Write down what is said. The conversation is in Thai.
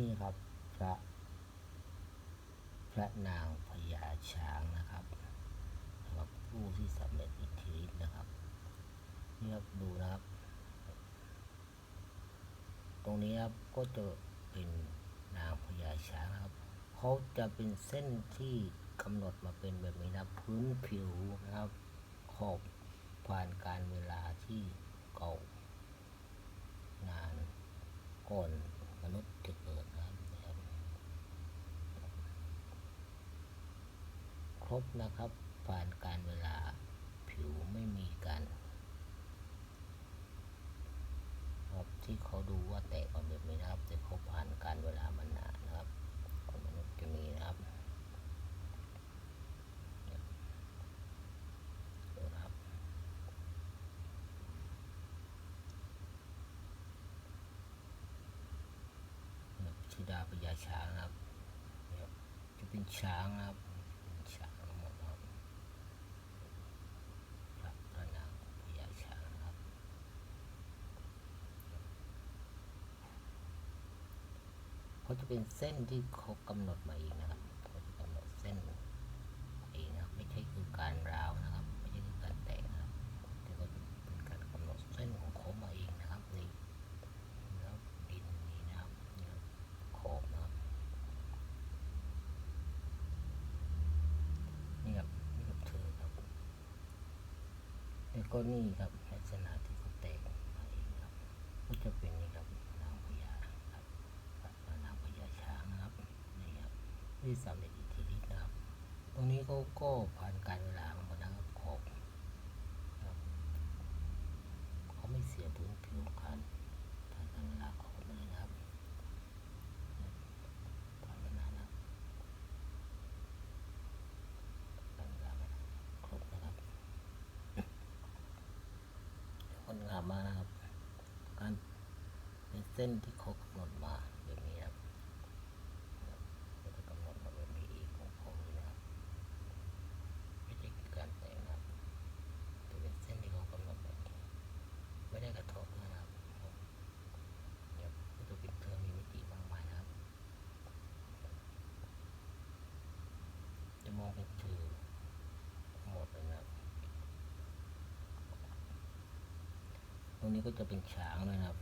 นี่ครับพระพระนางพญาช้างนะครับสำหรับผู้ที่สำเร็จอิทธิฤทธิ์นะครับนี่ครับดูนะครับ ตรงนี้ครับก็จะเป็นนางพญาช้างนะครับเขาจะเป็นเส้นที่กำหนดมาเป็นแบบนี้นะพื้นผิวนะครับ ขอบผ่านการเวลาที่เก่านานก่อนมนุษย์จะเกิดนะครับนะครับ ค รบนะครับ ผ่านการเวลาผิวไม่มีการครับที่เขาดูว่าแตกออกแบบนี้นะครับ แต่เขาผ่านการเวลามานานนะครับคนมนุษย์จะมีนะครับดูนะครับเนี่ยธิดาพญาช้างครับจะเป็นช้างครับเป็นช้างทั้งหมดนะครับพระพระนางพญาช้างนะครับ เขาจะเป็นเส้นที่เขากำหนดมาเองนะครับเขาจะกำหนดเส้นเองนะไม่ใช่คือการราวนะครับ ไม่ใช่คือการแตกนะครับแต่ก็เป็นการกำหนดเส้นของเขามาเองนะครับนี่แล้วดินนี่นะครับนี่ขอบนะครับนี่ครับนี่ครับเธอครับแล้วก็นี่ครับลักษณะที่เขาแตกมาเองครับก็จะเป็นนี่ครับนางพญาครับพระนางพญาช้างนะครับนี่ครับ ที่สำเร็จอิทธิฤทธิ์นะครับ ตรงนี้เขาก็ผ่านการเวลามาหมดนะครับขอบครบเขาไม่เสียพื้นผิวการผ่านการเวลาขอบมาเลยนะครับผ่านมานานแล้วผ่านเวลานครบนะครับคนงามมากนะครับ การเป็นเส้นที่เขากำหนดมาแบบนี้ครับเขาจะกำหนดมาแบบนี้เองของเขาเลยนะครับ ไม่ใช่การแต่งนะครับแต่เป็นเส้นที่เขากำหนดแบบนี้ไม่ได้กระทบนะครับเนี่ยก็จะเป็นเธอมีมิติมากมายนะครับ จะมองเป็นถือหมดเลยนะครับ ตรงนี้ก็จะเป็นฉางเลยนะครับ